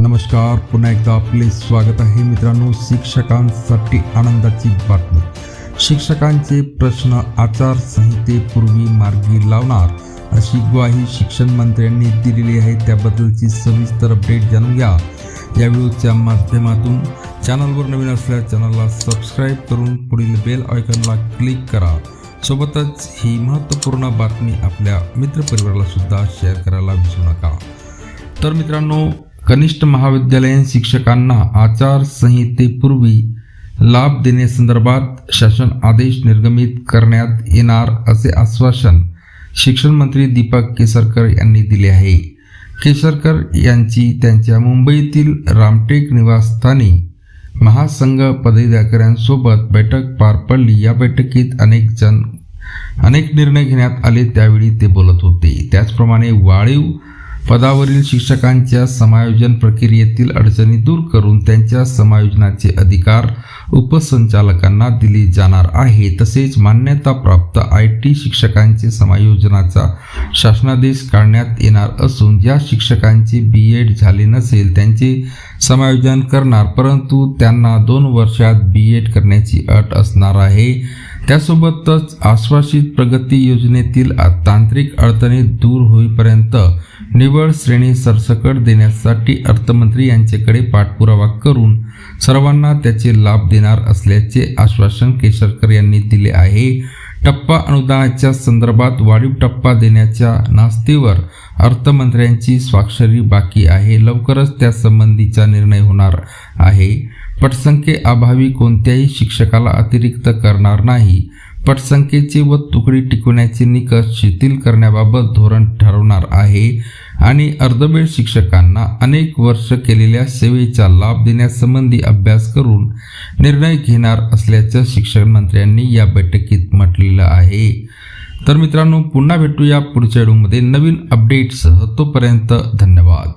नमस्कार. पुन्हा एकदा आपले स्वागत आहे मित्रांनो शिक्षकांसाठी आनंदाची बातमी. शिक्षकांचे प्रश्न आचारसंहितेपूर्वी मार्गी लावणार अशी ग्वाही शिक्षण मंत्र्यांनी दिलेली आहे. त्याबद्दलची सविस्तर अपडेट जाणून घ्या. या व्हिडिओच्या माध्यमातून चॅनलवर नवीन असल्या चॅनलला सबस्क्राईब करून पुढील बेल आयकॉनला क्लिक करा. सोबतच ही महत्त्वपूर्ण बातमी आपल्या मित्रपरिवाराला सुद्धा शेअर करायला विसरू नका. तर मित्रांनो कनिष्ठ महाविद्यालयीन शिक्षकांना आचारसंहितेपूर्वी लाभ देण्यासंदर्भात शासन आदेश निर्गमित करण्यात येणार असे आश्वासन शिक्षण मंत्री दीपक केसरकर यांनी दिले आहे. केसरकर यांची त्यांच्या मुंबईतील रामटेक निवासस्थानी महासंघ पदाधिकाऱ्यांसोबत बैठक पार पडली. या बैठकीत अनेक जण अनेक निर्णय घेण्यात आले. त्यावेळी ते बोलत होते. त्याचप्रमाणे वाळीव पदावरील शिक्षकांच्या समायोजन प्रक्रियेतील अडचणी दूर करून त्यांच्या समायोजनाचे अधिकार उपसंचालकांना दिले जाणार आहे. तसेच मान्यताप्राप्त आय टी शिक्षकांचे समायोजनाचा शासनादेश काढण्यात येणार असून ज्या शिक्षकांचे बी एड झाले नसेल त्यांचे समायोजन करणार परंतु त्यांना दोन वर्षात बी एड करण्याची अट असणार आहे. त्यासोबतच आश्वासित प्रगती योजनेतील तांत्रिक अडचणी दूर होईपर्यंत निवड श्रेणी सरसकट देण्यासाठी अर्थमंत्री यांच्याकडे पाठपुरावा करून सर्वांना त्याचे लाभ देणार असल्याचे आश्वासन केसरकर यांनी दिले आहे. टप्पा अनुदानाच्या संदर्भात वाढीव टप्पा देण्याच्या नास्तीवर अर्थमंत्र्यांची स्वाक्षरी बाकी आहे. लवकरच त्यासंबंधीचा निर्णय होणार आहे. पटसंख्येअभावी कोणत्याही शिक्षकाला अतिरिक्त करणार नाही. पटसंख्येचे व तुकडी टिकवण्याचे निकष शिथिल करण्याबाबत धोरण ठरवणार आहे आणि अर्धवेळ शिक्षकांना अनेक वर्ष केलेल्या सेवेचा लाभ देण्यासंबंधी अभ्यास करून निर्णय घेणार असल्याचं शिक्षण मंत्र्यांनी या बैठकीत म्हटलेलं आहे. तर मित्रांनो पुन्हा भेटूया पुढच्या व्हिडिओमध्ये. नवीन अपडेटसह तोपर्यंत धन्यवाद.